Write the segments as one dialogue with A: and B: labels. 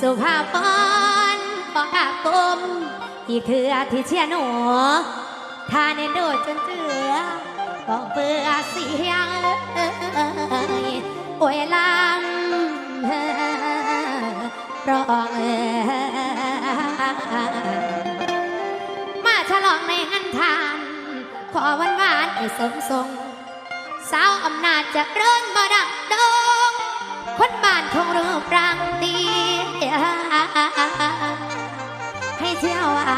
A: สุภาพรปอกาปมอีกเถือที่เชียหนูทานเนโดจนเจือบอกเบื่อเสียงโอยลำร้องมาฉลองในงานทานขอวันวานให้สมทรงสาวอำนาจจะเริ่มบดังดงคนบ้านคงรูปรัง ให้เที่ยวไอ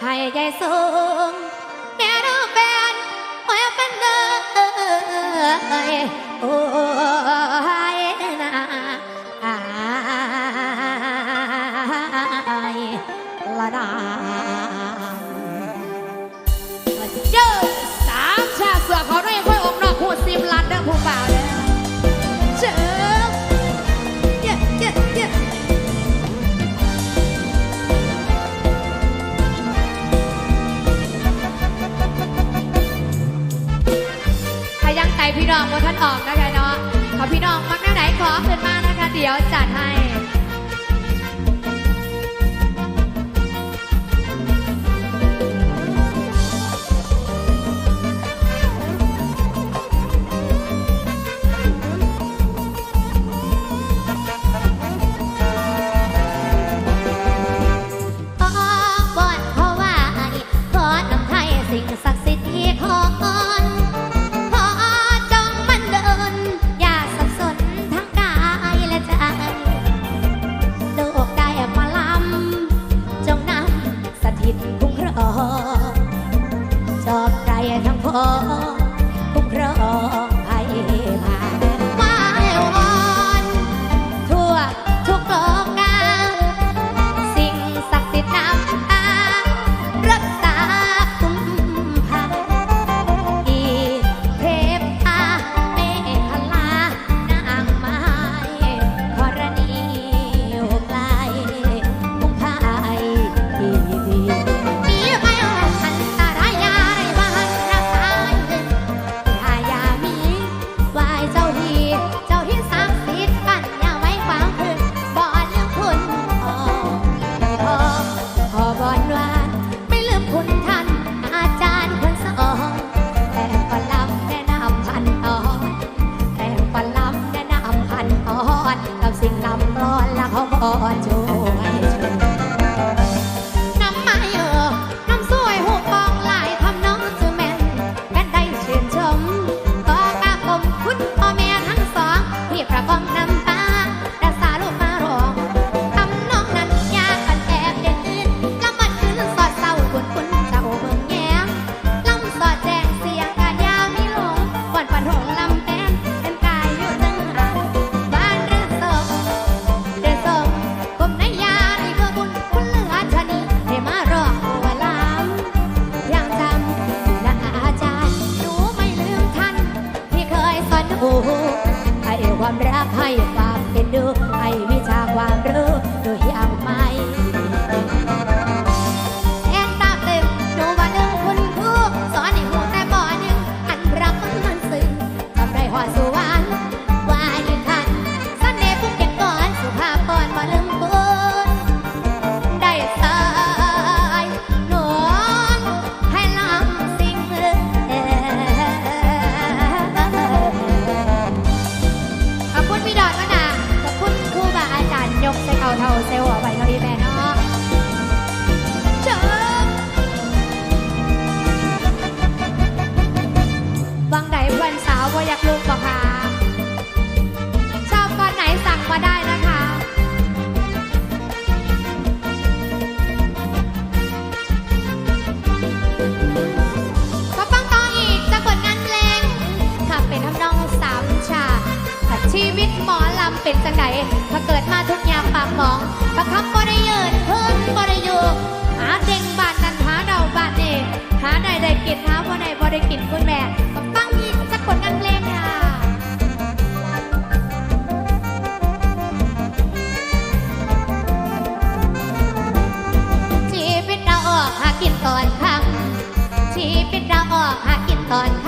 A: ให้ใจสูงแน่รู้เป็นโอ้ยเป็นเล
B: ยโอ้ ออก
A: นะคะเนาะขอพี่น้องมักแนวไหนขอเชิญมานะคะ เดี๋ยวจัดให้ ความรักให้ฝากเป็นดูให้มี เป็นจังใดถ้าเกิดมาทุกยามปากหมองประคับก็ไยืนเพิ่นก็ไยู่หาเด้งบาดนั้นหาเดาบาดเองหาใดใดกินหาพอใไดบริกินคุณแม่ก็ตั้งมีสักผลกันเพลงค่ะชีวิตเราออกหากินตอนค่ำชีวิตเราออกหากินตอนค่ำ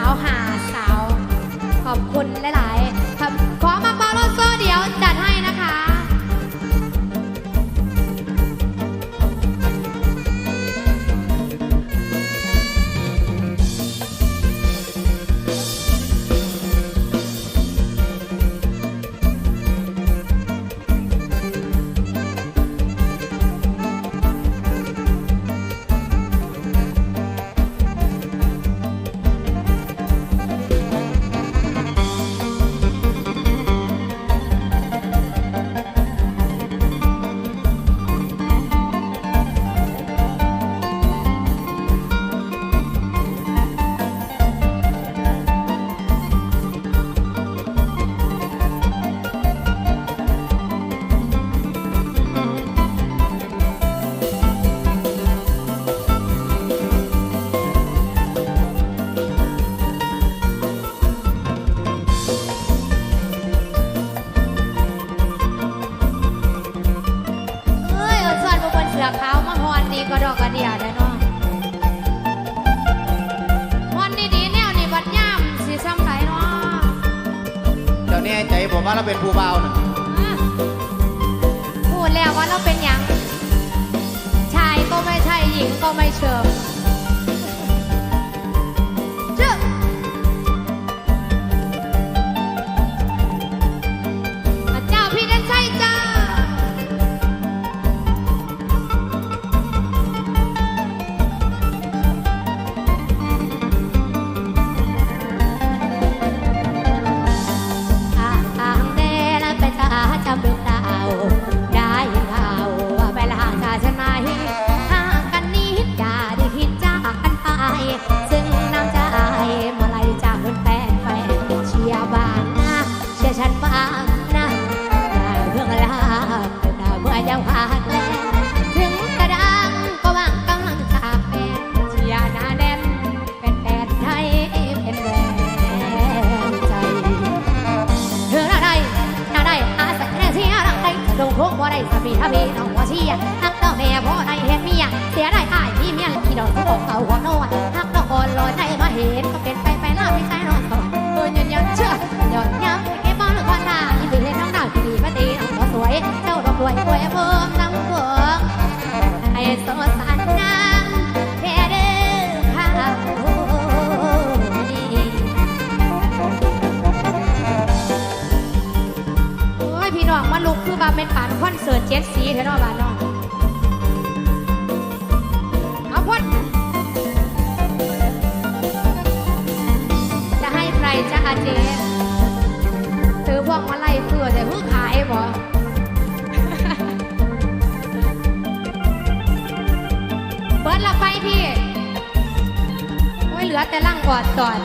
A: าวหาสาว ขอบคุณหลาย ๆ ขอมาเปาโลโซเดี๋ยวจัดให้ องน้ำพิ่มให้โซสันนางแค่เด้อค่ะโอ้ยโอ้ยพี่น้องมาลุกคือว่าเป็นปานคอนเสิร์ตเจ็ดสีเท่านั้นบ้านน้องเอาพดจะให้ใครจะอาเจซื้อพวกมาไล่เพื่อแต่เพิ่งขายบ่ ดละไปพี่ โอ้ยเหลือแต่ร่างกอดก่อด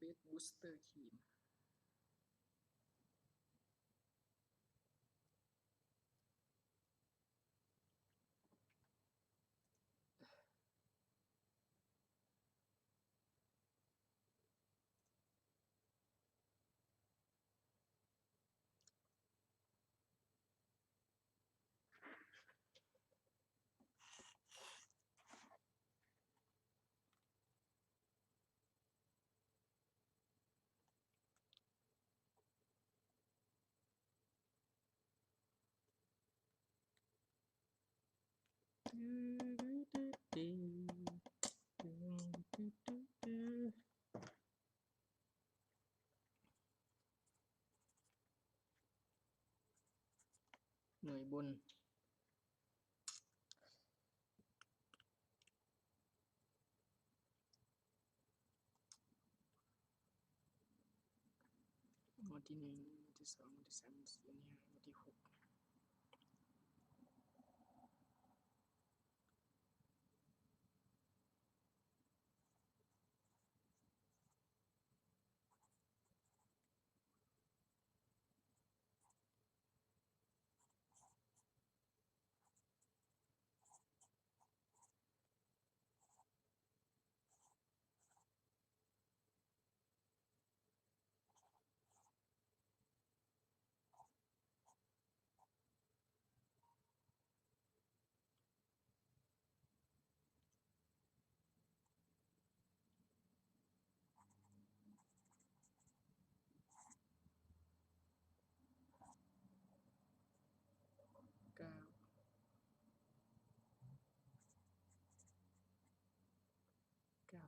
C: big booster team หน่วยบนวันที่หนึ่งวันที่สอ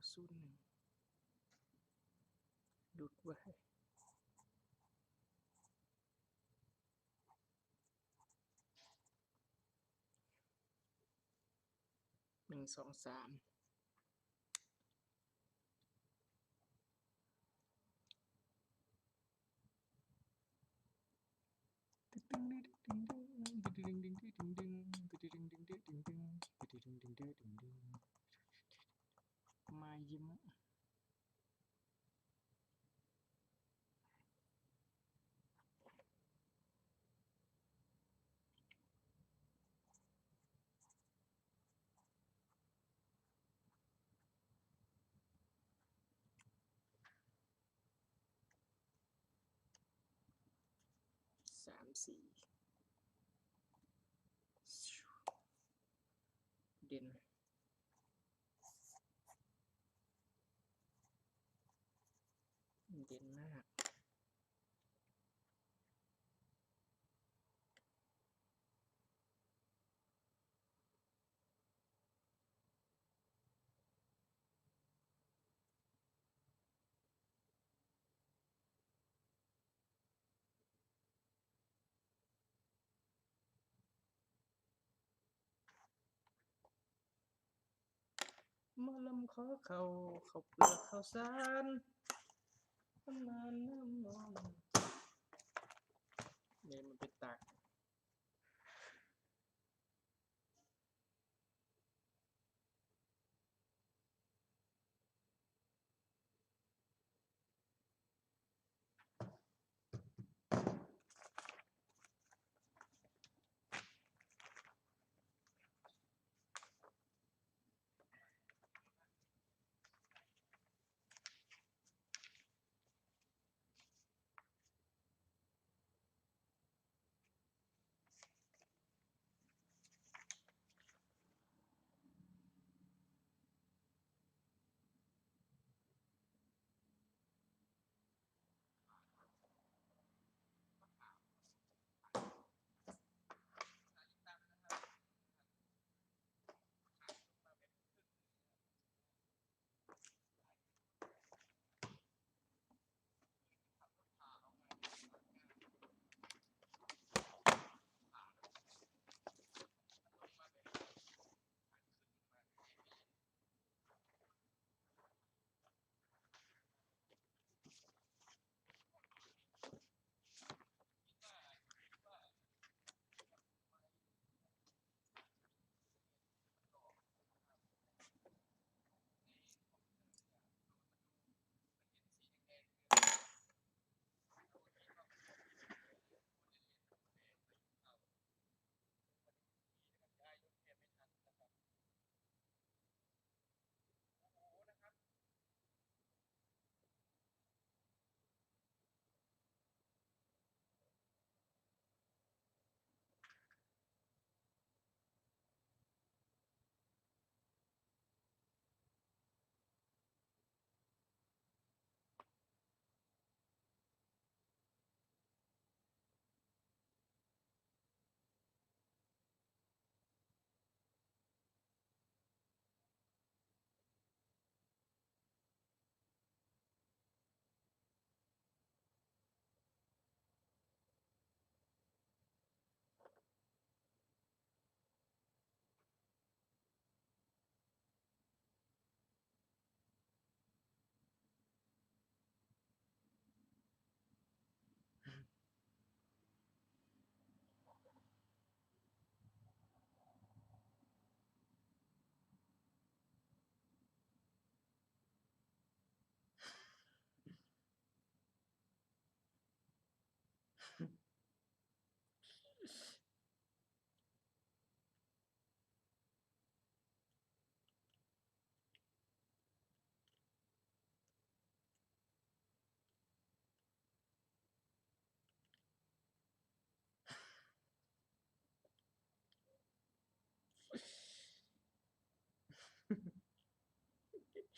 C: เก้าศูนย์หนึ่งดุดไว้หนึ่งสองสามมา ยิ้ม สามสี่เด่น เย็นมากมอลำขอเขาเขาเปลือกเขาสาร น้ำมั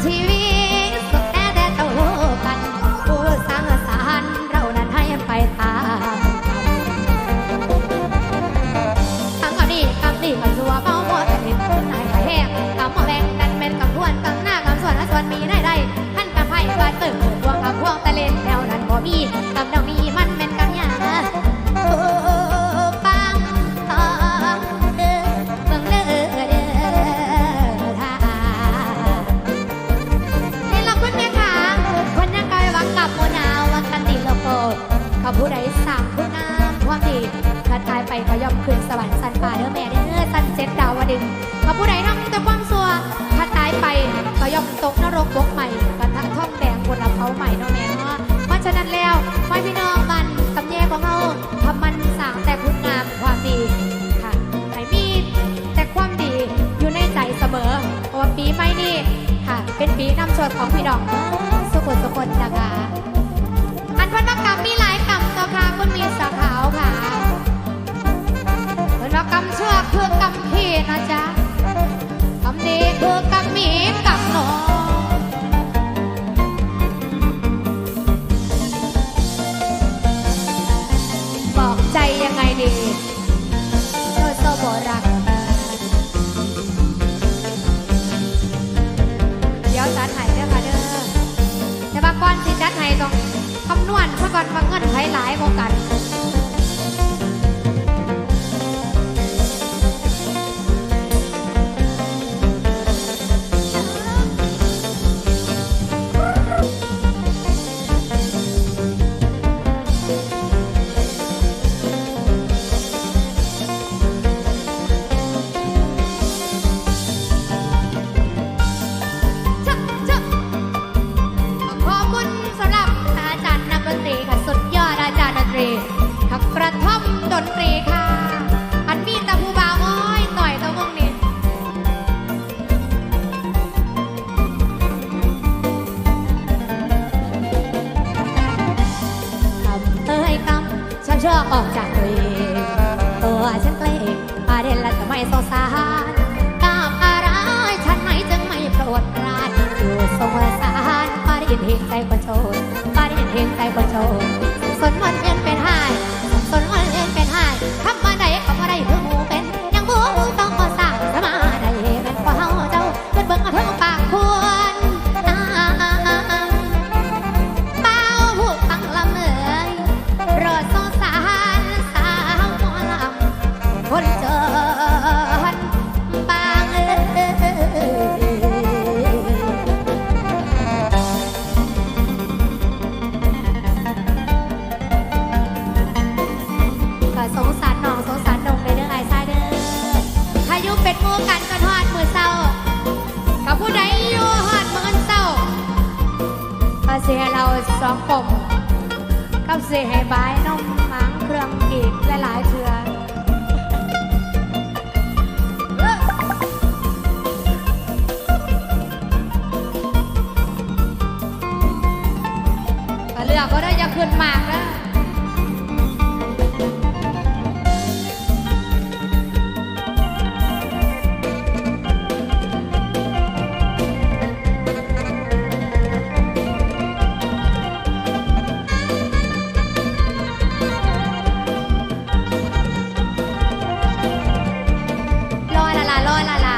C: see. TV เติ
A: มเปิดพวงกับพวงตะเลนแถวนั้นบ่มีกับ ใจยังไงดีเธอเศร้าบ่รัก เดี๋ยวจัดไห้เด้อค่ะเด้อแต่ว่าก่อนสิจัดไห้ต้องคำนวณเพื่อก่อนว่าเงินไหลหลายกว่ากัน ชอบออกจากตัวเองตัวฉันเล็กประเด็นละทำไมสงสารตามอะไรฉันไหมจึงไม่โปรดปรานอยู่สงสารปาริเห็นใจคนโชนปาริเห็นใจคนโชนสนมันเป็เป็นหาย องปมกับเสียให้บายน้อง